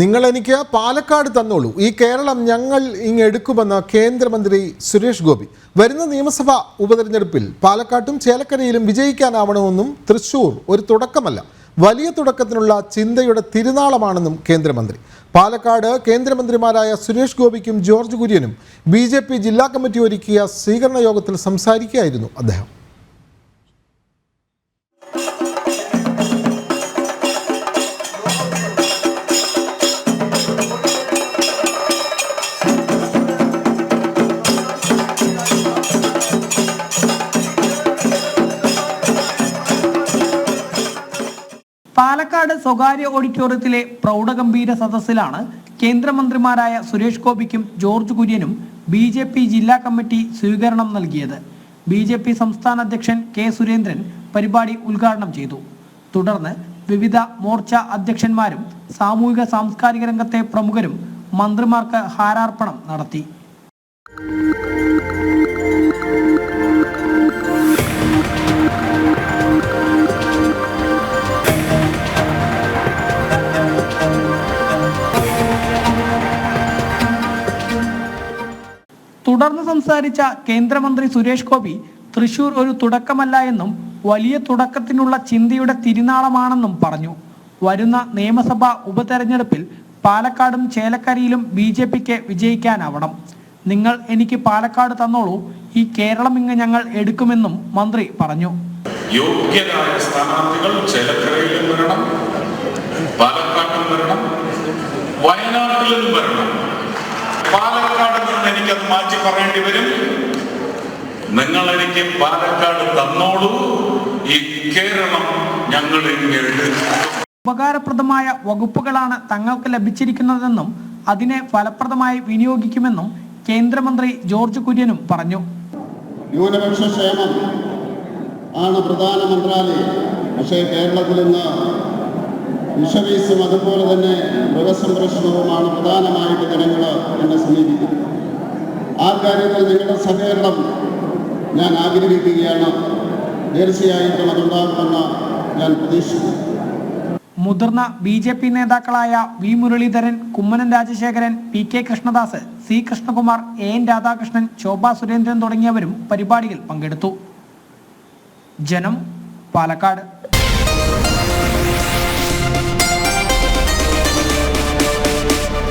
നിങ്ങൾ എനിക്ക് പാലക്കാട് തന്നോളൂ. ഈ കേരളം ഞങ്ങൾ ഇങ്ങ് എടുക്കുമെന്ന് കേന്ദ്രമന്ത്രി സുരേഷ് ഗോപി. വരുന്ന നിയമസഭാ ഉപതെരഞ്ഞെടുപ്പിൽ പാലക്കാട്ടും ചേലക്കരയിലും വിജയിക്കാനാവണമെന്നും തൃശൂർ ഒരു തുടക്കമല്ല വലിയ തുടക്കത്തിനുള്ള ചിന്തയുടെ തിരുനാളമാണെന്നും കേന്ദ്രമന്ത്രി. പാലക്കാട് കേന്ദ്രമന്ത്രിമാരായ സുരേഷ് ഗോപിക്കും ജോർജ് കുര്യനും ബി ജില്ലാ കമ്മിറ്റി ഒരുക്കിയ സ്വീകരണ യോഗത്തിൽ സംസാരിക്കുകയായിരുന്നു അദ്ദേഹം. പാലക്കാട് സ്വകാര്യ ഓഡിറ്റോറിയത്തിലെ പ്രൗഢഗംഭീര സദസ്സിലാണ് കേന്ദ്രമന്ത്രിമാരായ സുരേഷ് ഗോപിക്കും ജോർജ് കുര്യനും ബി ജെ പി ജില്ലാ കമ്മിറ്റി സ്വീകരണം നൽകിയത്. ബി ജെ പി സംസ്ഥാന അധ്യക്ഷൻ കെ സുരേന്ദ്രൻ പരിപാടി ഉദ്ഘാടനം ചെയ്തു. തുടർന്ന് വിവിധ മോർച്ച അധ്യക്ഷന്മാരും സാമൂഹിക സാംസ്കാരിക രംഗത്തെ പ്രമുഖരും മന്ത്രിമാർക്ക് ഹാരാർപ്പണം നടത്തി. തുടർന്ന് സംസാരിച്ച കേന്ദ്രമന്ത്രി സുരേഷ് ഗോപി തൃശൂർ ഒരു തുടക്കമല്ല എന്നും വലിയ തുടക്കത്തിനുള്ള ചിന്തയുടെ തിരുനാളമാണെന്നും പറഞ്ഞു. വരുന്ന നിയമസഭാ ഉപതെരഞ്ഞെടുപ്പിൽ പാലക്കാടും ചേലക്കരയിലും ബി ജെ പിക്ക് വിജയിക്കാനാവണം. നിങ്ങൾ എനിക്ക് പാലക്കാട് തന്നോളൂ ഈ കേരളം ഇങ്ങ് ഞങ്ങൾ എടുക്കുമെന്നും മന്ത്രി പറഞ്ഞു. യോഗ്യരായ സ്ഥാനാർത്ഥികൾ ചേലക്കരയിലും വരണം പാലക്കാട്ടിൽ വരണം വയനാട്ടിലും വരണം. പാലക്കാട് എനിക്കത് മാറ്റി പറയേണ്ടി വരും. നിങ്ങൾ എനിക്ക് പാലക്കാട് തന്നോളൂ. ഈ കേരളം ഞങ്ങൾ ഉപകാരപ്രദമായ വകുപ്പുകളാണ് തങ്ങൾക്ക് ലഭിച്ചിരിക്കുന്നതെന്നും അതിനെ ഫലപ്രദമായി വിനിയോഗിക്കുമെന്നും കേന്ദ്രമന്ത്രി ജോർജ് കുര്യനും പറഞ്ഞു. ന്യൂനപക്ഷ ക്ഷേമം ആണ് പ്രധാന മന്ത്രാലയം. പക്ഷേ കേരളത്തിൽ ഇന്ന് ഫിഷറീസും അതുപോലെ തന്നെ മൃഗസംരക്ഷണവുമാണ് പ്രധാനമായിട്ട് ജനങ്ങൾ എന്നെ സമീപിക്കുന്നത്. ആ കാര്യത്തിൽ നിങ്ങളുടെ സഹകരണം ഞാൻ ആഗ്രഹിക്കുകയാണ്. തീർച്ചയായിട്ടും അതുണ്ടാകുമെന്ന് ഞാൻ പ്രതീക്ഷിക്കുന്നു. മുതിർന്ന ബി ജെ പി നേതാക്കളായ V Muraleedharan Kummanam Rajasekharan P K Krishnadas C Krishnakumar A N Radhakrishnan Sobha Surendran തുടങ്ങിയവരും പരിപാടിയിൽ പങ്കെടുത്തു. ജനം പാലക്കാട്.